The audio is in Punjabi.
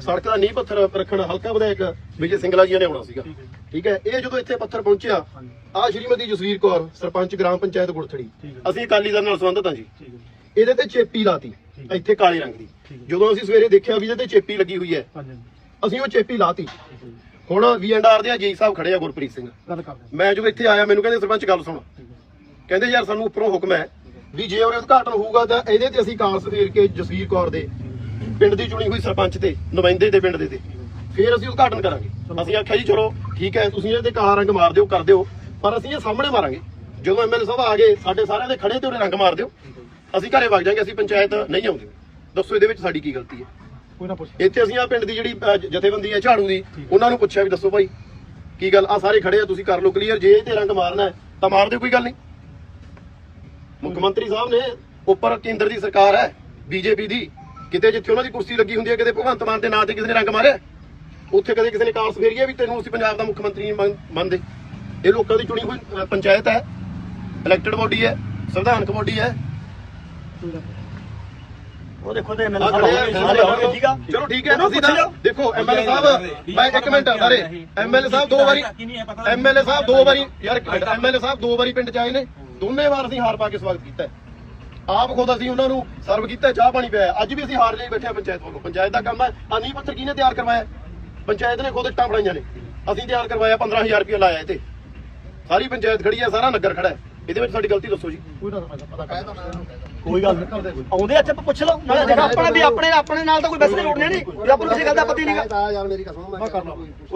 ਸੜਕ ਦਾ ਨੀਂਹ ਪੱਥਰ ਰੱਖਣ ਹਲਕਾ ਵਿਧਾਇਕ ਵਿਜੇ ਸਿੰਗਲਾ ਜੀ ਨੇ ਆਉਣਾ ਸੀਗਾ। ਠੀਕ ਹੈ ਇਹ ਜਦੋਂ ਇੱਥੇ ਪੱਥਰ ਪਹੁੰਚਿਆ ਆ ਸ਼੍ਰੀਮਤੀ ਜਸਵੀਰ ਕੌਰ ਸਰਪੰਚ ਗ੍ਰਾਮ ਪੰਚਾਇਤ ਗੁਰਥੜੀ ਅਸੀਂ ਅਕਾਲੀ ਦਲ ਨਾਲ ਸੰਬੰਧਤ ਹਾਂ ਜੀ। ਇਹਦੇ ਤੇ ਚੇਪੀ ਲਾਤੀ। ਇੱਥੇ ਕਾਲੇ ਰੰਗ ਦੀ। ਜਦੋਂ ਅਸੀਂ ਸਵੇਰੇ ਦੇਖਿਆ ਵੀ ਇਹਦੇ ਤੇ ਚੇਪੀ ਲੱਗੀ ਹੋਈ ਹੈ ਅਸੀਂ ਉਹ ਚੇਪੀ ਲਾਤੀ। ਹੁਣ ਵੀ ਐਂਡ ਆਰ ਦੇ ਜੀ ਸਾਹਿਬ ਖੜੇ ਆ ਗੁਰਪ੍ਰੀਤ ਸਿੰਘ। ਮੈਂ ਜਦੋਂ ਇੱਥੇ ਆਇਆ ਮੈਨੂੰ ਕਹਿੰਦੇ ਸਰਪੰਚ ਗੱਲ ਸੁਣ। ਕਹਿੰਦੇ ਯਾਰ ਸਾਨੂੰ ਉੱਪਰੋਂ ਹੁਕਮ ਹੈ ਵੀ ਜੇ ਉਹਦੇ ਉਦਘਾਟਨ ਹੋਊਗਾ ਤਾਂ ਇਹਦੇ ਤੇ ਅਸੀਂ ਕਾਂਸ ਫੇਰ ਕੇ ਜਸਵੀਰ ਕੌਰ ਦੇ ਪਿੰਡ ਦੀ ਚੁਣੀ ਹੋਈ ਸਰਪੰਚ ਤੇ ਨੁਮਾਇੰਦੇ ਦੇ ਪਿੰਡ ਦੇ ਤੇ। ਫੇਰ ਅਸੀਂ ਉਦਘਾਟਨ ਕਰਾਂਗੇ। ਅਸੀਂ ਆਖਿਆ ਜੀ ਚਲੋ ਠੀਕ ਹੈ ਤੁਸੀਂ ਇਹਦੇ ਕਾਲਾ ਰੰਗ ਮਾਰ ਦਿਓ ਕਰ ਦਿਓ ਪਰ ਅਸੀਂ ਇਹ ਸਾਹਮਣੇ ਮਾਰਾਂਗੇ। ਜਦੋਂ ਐਮਐਲਏ ਸਾਹਿਬ ਆ ਗਏ ਸਾਡੇ ਸਾਰਿਆਂ ਦੇ ਖੜੇ ਤੇ ਉਹਨੇ ਰੰਗ ਮਾਰ ਦਿਓ। ਅਸੀਂ ਘਰੇ ਵਗ ਜਾਾਂਗੇ ਅਸੀਂ ਪੰਚਾਇਤ ਨਹੀਂ ਆਉਂਦੇ। ਦੱਸੋ ਇਹਦੇ ਵਿੱਚ ਸਾਡੀ ਕੀ ਗਲਤੀ ਹੈ? ਕੋਈ ਨਾ ਪੁੱਛ। ਇੱਥੇ ਅਸੀਂ ਆ ਪਿੰਡ ਦੀ ਜਿਹੜੀ ਜਥੇਬੰਦੀ ਹੈ ਝਾੜੂ ਦੀ ਉਹਨਾਂ ਨੂੰ ਪੁੱਛਿਆ ਵੀ ਦੱਸੋ ਭਾਈ ਕੀ ਗੱਲ? ਆ ਸਾਰੇ ਖੜੇ ਆ ਤੁਸੀਂ ਕਰ ਲਓ ਕਲੀਅਰ ਜੇ ਇਹ ਤੇ ਰੰਗ ਮਾਰਨਾ ਹੈ ਤਾਂ ਮਾਰ ਦਿਓ ਕੋਈ ਗੱਲ ਨਹੀਂ। ਮੁੱਖ ਮੰਤਰੀ ਸਾਹਿਬ ਨੇ ਉੱਪਰ ਕੇਂਦਰ ਦੀ ਸਰਕਾਰ ਹੈ ਬੀਜੇਪੀ ਦੀ। ਕਿਤੇ ਜਿੱਥੇ ਉਹਨਾਂ ਦੀ ਕੁਰਸੀ ਲੱਗੀ ਹੁੰਦੀ ਹੈ ਕਿਤੇ ਭਗਵੰਤ ਮਾਨ ਦੇ ਨਾਂ ਤੇ ਕਿਸੇ ਨੇ ਰੰਗ ਮਾਰਿਆ ਉੱਥੇ ਕਦੇ ਕਿਸੇ ਨੇ ਕਾਂਸ ਫੇਰੀ ਹੈ ਵੀ ਤੈਨੂੰ ਅਸੀਂ ਪੰਜਾਬ ਦਾ ਮੁੱਖ ਮੰਤਰੀ ਮੰਨਦੇ। ਇਹ ਲੋਕਾਂ ਦੀ ਚੁਣੀ ਹੋਈ ਪੰਚਾਇਤ ਹੈ ਇਲੈਕਟਡ ਬੋਡੀ ਹੈ ਸੰਵਿਧਾਨਕ ਬੋਡੀ ਹੈ। ਉਹ ਦੇਖੋ ਤੇ ਐਮਐਲਏ ਸਾਹਿਬ ਠੀਕ ਆ? ਚਲੋ ਠੀਕ ਹੈ ਅਸੀਂ ਤਾਂ ਦੇਖੋ ਐਮਐਲਏ ਸਾਹਿਬ ਮੈਂ ਇੱਕ ਮਿੰਟ ਸਾਰੇ। ਐਮਐਲਏ ਸਾਹਿਬ ਦੋ ਵਾਰੀ ਐਮਐਲਏ ਸਾਹਿਬ ਦੋ ਵਾਰੀ ਯਾਰ ਐਮਐਲਏ ਸਾਹਿਬ ਦੋ ਵਾਰੀ ਪਿੰਡ ਚ ਆਏ ਨੇ। ਦੋਨੇ ਵਾਰ ਅਸੀਂ ਹਾਰ ਪਾ ਕੇ ਸਵਾਗਤ ਕੀਤਾ। ਆਪ ਖੁਦ ਅਸੀਂ ਉਹਨਾਂ ਨੂੰ ਸਰਵ ਕੀਤਾ ਚਾਹ ਪਾਣੀ ਪਿਆਇਆ। ਅੱਜ ਵੀ ਅਸੀਂ ਹਾਰ ਲਈ ਬੈਠੇ ਪੰਚਾਇਤ ਵੱਲੋਂ। ਪੰਚਾਇਤ ਦਾ ਕੰਮ ਹੈ ਆ ਨੀਂਹ ਪੱਥਰ ਕਿਹਨੇ ਤਿਆਰ ਕਰਵਾਇਆ? ਪੰਚਾਇਤ ਨੇ ਖੁਦ ਇੱਟਾਂ ਬਣਾਈਆਂ ਨੇ। ਅਸੀਂ ਤਿਆਰ ਕਰਵਾਇਆ 15000 ਰੁਪਏ ਲਾਇਆ ਇਹ ਤੇ ਸਾਰੀ ਪੰਚਾਇਤ ਖੜੀ ਹੈ ਸਾਰਾ ਨਗਰ ਖੜਾ ਹੈ। ਇਹਦੇ ਵਿੱਚ ਸਾਡੀ ਗਲਤੀ ਦੱਸੋ ਜੀ। ਕੋਈ ਨਾ ਪਤਾ ਕਰ ਕੋਈ ਗੱਲ ਨਹੀਂ ਆਉਂਦੇ ਇੱਥੇ ਪੁੱਛ ਲਓ। ਨਾਲੇ ਦੇਖੋ ਆਪਣੇ ਵੀ ਆਪਣੇ ਆਪਣੇ ਨਾਲ ਤਾਂ ਕੋਈ ਬੈਸੇ ਜੋੜਨੇ ਨਹੀਂ ਆਪਾਂ ਨੂੰ ਕਿਸੇ ਗੱਲ ਦਾ ਪਤਾ ਹੀ ਨਹੀਂਗਾ।